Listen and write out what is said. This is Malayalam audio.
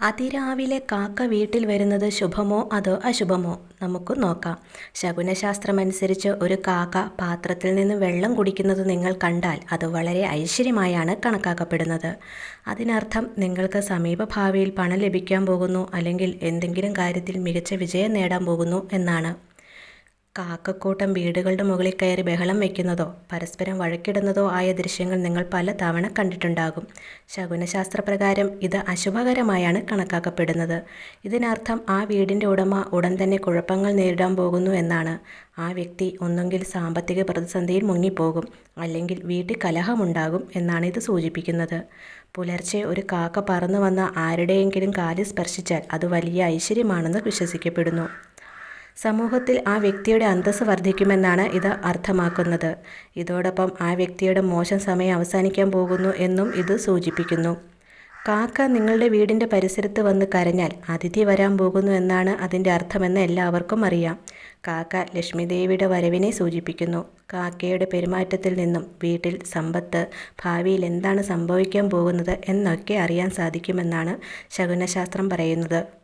അതിരാവിലെ കാക്ക വീട്ടിൽ വരുന്നത് ശുഭമോ അതോ അശുഭമോ? നമുക്ക് നോക്കാം. ശകുനശാസ്ത്രമനുസരിച്ച് ഒരു കാക്ക പാത്രത്തിൽ നിന്ന് വെള്ളം കുടിക്കുന്നത് നിങ്ങൾ കണ്ടാൽ അത് വളരെ ഐശ്വര്യമായാണ് കണക്കാക്കപ്പെടുന്നത്. അതിനർത്ഥം നിങ്ങൾക്ക് സമീപഭാവിയിൽ പണം ലഭിക്കാൻ പോകുന്നു അല്ലെങ്കിൽ എന്തെങ്കിലും കാര്യത്തിൽ മികച്ച വിജയം നേടാൻ പോകുന്നു എന്നാണ്. കാക്കക്കൂട്ടം വീടുകളുടെ മുകളിൽ കയറി ബഹളം വയ്ക്കുന്നതോ പരസ്പരം വഴക്കിടുന്നതോ ആയ ദൃശ്യങ്ങൾ നിങ്ങൾ പല തവണ കണ്ടിട്ടുണ്ടാകും. ശകുനശാസ്ത്രപ്രകാരം ഇത് അശുഭകരമായാണ് കണക്കാക്കപ്പെടുന്നത്. ഇതിനർത്ഥം ആ വീടിന്റെ ഉടമ ഉടൻ തന്നെ കുഴപ്പങ്ങൾ നേരിടാൻ പോകുന്നു എന്നാണ്. ആ വ്യക്തി ഒന്നുകിൽ സാമ്പത്തിക പ്രതിസന്ധിയിൽ മുങ്ങിപ്പോകും അല്ലെങ്കിൽ വീട്ടിൽ കലഹമുണ്ടാകും എന്നാണ് ഇത് സൂചിപ്പിക്കുന്നത്. പുലർച്ചെ ഒരു കാക്ക പറന്നു വന്ന ആരുടെയെങ്കിലും കാലിൽ സ്പർശിച്ചാൽ അത് വലിയ ഐശ്വര്യമാണെന്ന് വിശ്വസിക്കപ്പെടുന്നു. സമൂഹത്തിൽ ആ വ്യക്തിയുടെ അന്തസ്സ് വർദ്ധിക്കുമെന്നാണ് ഇത് അർത്ഥമാക്കുന്നത്. ഇതോടൊപ്പം ആ വ്യക്തിയുടെ മോശം സമയം അവസാനിക്കാൻ പോകുന്നു എന്നും ഇത് സൂചിപ്പിക്കുന്നു. കാക്ക നിങ്ങളുടെ വീടിന്റെ പരിസരത്ത് വന്ന് കരഞ്ഞാൽ അതിഥി വരാൻ പോകുന്നു എന്നാണ് അതിന്റെ അർത്ഥമെന്ന് എല്ലാവർക്കും അറിയാം. കാക്ക ലക്ഷ്മിദേവിയുടെ വരവിനെ സൂചിപ്പിക്കുന്നു. കാക്കയുടെ പെരുമാറ്റത്തിൽ നിന്നും വീട്ടിൽ സമ്പത്ത് ഭാവിയിൽ എന്താണ് സംഭവിക്കാൻ പോകുന്നത് എന്നൊക്കെ അറിയാൻ സാധിക്കുമെന്നാണ് ശകുനശാസ്ത്രം പറയുന്നത്.